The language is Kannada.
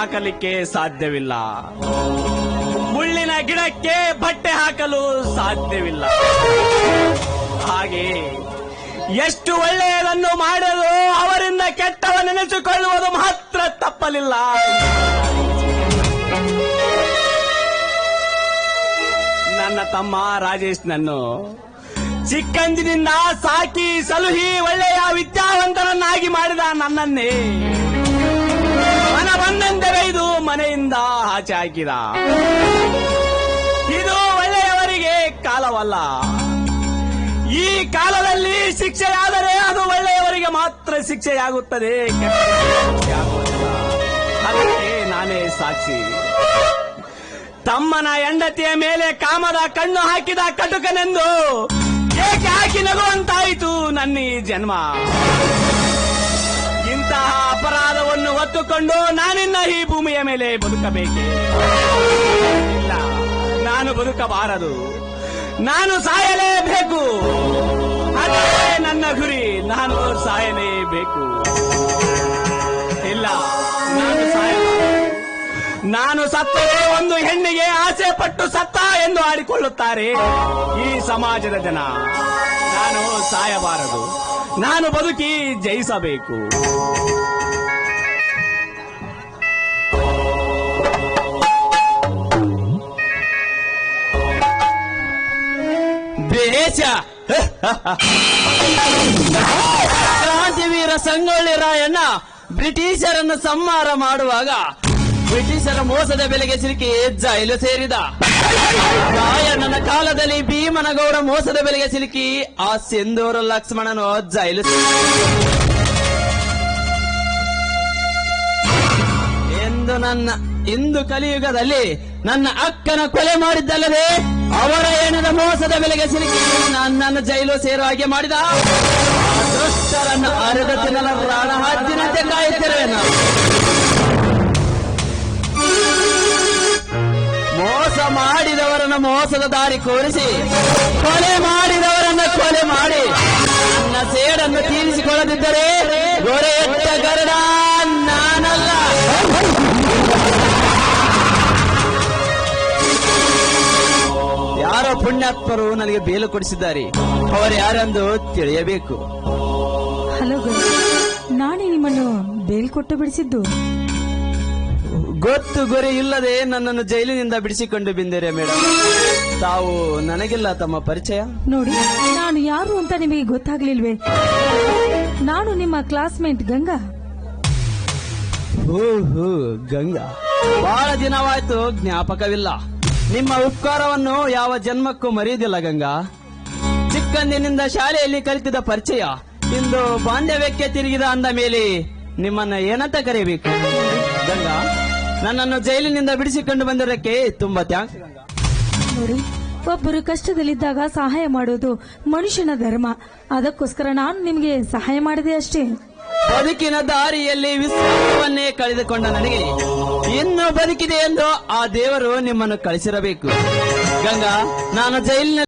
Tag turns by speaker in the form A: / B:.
A: ಹಾಕಲಿಕ್ಕೆ ಸಾಧ್ಯವಿಲ್ಲ. ಮುಳ್ಳಿನ ಗಿಡಕ್ಕೆ ಬಟ್ಟೆ ಹಾಕಲು ಸಾಧ್ಯವಿಲ್ಲ. ಹಾಗೆ ಎಷ್ಟು ಒಳ್ಳೆಯದನ್ನು ಮಾಡಲು ಅವರಿಂದ ಕೆಟ್ಟವ ನೆನೆಸಿಕೊಳ್ಳುವುದು ಮಾತ್ರ ತಪ್ಪಲಿಲ್ಲ. ನನ್ನ ತಮ್ಮ ರಾಜೇಶ್ ನನ್ನು ಚಿಕ್ಕಂದಿನಿಂದ ಸಾಕಿ ಸಲುಹಿ ಒಳ್ಳೆಯ ವಿದ್ಯಾವಂತರನ್ನಾಗಿ ಮಾಡಿದ ನನ್ನನ್ನೇ. ಆಚೆ ಹಾಕಿದ ಇದು ಒಳ್ಳೆಯವರಿಗೆ ಕಾಲವಲ್ಲ. ಈ ಕಾಲದಲ್ಲಿ ಶಿಕ್ಷೆಯಾದರೆ ಅದು ಒಳ್ಳೆಯವರಿಗೆ ಮಾತ್ರ ಶಿಕ್ಷೆಯಾಗುತ್ತದೆ. ಅದಕ್ಕೆ ನಾನೇ ಸಾಕ್ಷಿ. ತಮ್ಮನ ಹೆಂಡತಿಯ ಮೇಲೆ ಕಾಮದ ಕಣ್ಣು ಹಾಕಿದ ಕಟುಕನೆಂದು ಏಕೆ ಹಾಕಿ ನಗುವಂತಾಯಿತು ನನ್ನ ಈ ಜನ್ಮ? ಹೊತ್ತುಕೊಂಡು ನಾನಿನ್ನ ಈ ಭೂಮಿಯ ಮೇಲೆ ಬದುಕಬೇಕೆ? ಇಲ್ಲ. ನಾನು ಬದುಕಬಾರದು. ನಾನು ಸಾಯಲೇಬೇಕು. ಅದೇ ನನ್ನ ಗುರಿ. ನಾನು ಸಾಯಲೇಬೇಕು. ಇಲ್ಲ. ನಾನು ಸಾಯ ನಾನು ಸತ್ತರೆ ಒಂದು ಹೆಣ್ಣಿಗೆ ಆಸೆ ಪಟ್ಟು ಸತ್ತ ಎಂದು ಆಡಿಕೊಳ್ಳುತ್ತಾರೆ ಈ ಸಮಾಜದ ಜನ. ನಾನು ಸಾಯಬಾರದು. ನಾನು ಬದುಕಿ ಜಯಿಸಬೇಕು. ಬೇಷ ಕ್ರಾಂತಿವೀರ ಸಂಗೊಳ್ಳಿ ರಾಯಣ್ಣ ಬ್ರಿಟಿಷರನ್ನು ಸಂಹಾರ ಮಾಡುವಾಗ ಬ್ರಿಟಿಷರ ಮೋಸದ ಬೆಲೆಗೆ ಸಿಲುಕಿ ಜೈಲು ಸೇರಿದ ರಾಯಣ್ಣನ ಕಾಲದಲ್ಲಿ ಭೀಮನಗೌಡ ಮೋಸದ ಬೆಲೆಗೆ ಸಿಲುಕಿ ಆ ಸಿಂಧೂರ ಲಕ್ಷ್ಮಣನು ಜೈಲು. ಎಂದು ನನ್ನ ಇಂದು ಕಲಿಯುಗದಲ್ಲಿ ನನ್ನ ಅಕ್ಕನ ಕೊಲೆ ಮಾಡಿದ್ದಲ್ಲದೆ ಅವರ ಹೆಣದ ಮೋಸದ ಬೆಲೆಗೆ ಸಿಲುಕಿ ನನ್ನ ಜೈಲು ಸೇರುವ ಹಾಗೆ ಮಾಡಿದ. ದುಷ್ಟರನ್ನು ಅರೆದ ತಿನ್ನಲ ಪ್ರಾಣ ಮೋಸ ಮಾಡಿದವರನ್ನು ಮೋಸದ ದಾರಿ ಕೋರಿಸಿ, ಕೊಲೆ ಮಾಡಿದವರನ್ನು ಕೊಲೆ ಮಾಡಿ, ನನ್ನ ಸೇಡನ್ನು ತೀರಿಸಿಕೊಳ್ಳದಿದ್ದರೆ ಗೊರೆ ಪುಣ್ಯಾತ್ಮರು ನನಗೆ ಬೇಲು ಕೊಡಿಸಿದ್ದಾರೆ. ಅವರು ಯಾರೆಂದು ತಿಳಿಯಬೇಕು.
B: ಹಲೋ ಗುರು ನಾನೇ ನಿಮ್ಮನ್ನು ಬೇಲ್ಕೊಟ್ಟು ಬಿಡಿಸಿದ್ದು?
A: ಗೊತ್ತು ಗುರಿ ಇಲ್ಲದೆ ನನ್ನನ್ನು ಜೈಲಿನಿಂದ ಬಿಡಿಸಿಕೊಂಡು ಬಂದಿರೇ ಮೇಡಮ್ ತಾವು ನನಗಿಲ್ಲ ತಮ್ಮ ಪರಿಚಯ?
B: ನೋಡಿ ನಾನು ಯಾರು ಅಂತ ನಿಮಗೆ ಗೊತ್ತಾಗ್ಲಿಲ್ವೇ? ನಾನು ನಿಮ್ಮ ಕ್ಲಾಸ್ಮೇಟ್ ಗಂಗಾ.
A: ಹೂ ಹೂ ಗಂಗಾ. ಬಹಳ ದಿನವಾಯ್ತು ಜ್ಞಾಪಕವಿಲ್ಲ. ನಿಮ್ಮ ಉಪಕಾರವನ್ನು ಯಾವ ಜನ್ಮಕ್ಕೂ ಮರೆಯುವುದಿಲ್ಲ, ಗಂಗಾ. ಚಿಕ್ಕಂದಿನಿಂದ ಶಾಲೆಯಲ್ಲಿ ಕಲಿತಿದ ಪರಿಚಯ. ಇಂದು ಬಾಂಧವ್ಯಕ್ಕೆ ತಿರುಗಿದ ಅಂದ ಮೇಲೆ ನಿಮ್ಮನ್ನ ಏನಂತ ಕರೆಯಬೇಕು? ಗಂಗಾ, ನನ್ನನ್ನು ಜೈಲಿನಿಂದ ಬಿಡಿಸಿಕೊಂಡು ಬಂದಿರೋಕ್ಕೆ ತುಂಬಾ ಥ್ಯಾಂಕ್ಸ್
B: ಒಬ್ಬರು ಕಷ್ಟದಲ್ಲಿದ್ದಾಗ ಸಹಾಯ ಮಾಡೋದು ಮನುಷ್ಯನ ಧರ್ಮ. ಅದಕ್ಕೋಸ್ಕರ ನಾನು ನಿಮಗೆ ಸಹಾಯ ಮಾಡಿದೆ ಅಷ್ಟೇ.
A: ಬದುಕಿನ ದಾರಿಯಲ್ಲಿ ವಿಶ್ವಾಸವನ್ನೇ ಕಳೆದುಕೊಂಡ ನನಗೆ ಇನ್ನು ಬದುಕಿದೆ ಎಂದು ಆ ದೇವರು ನಿಮ್ಮನ್ನು ಕಳಿಸಿರಬೇಕು. ಗಂಗಾ, ನಾನು ಜೈಲಿನ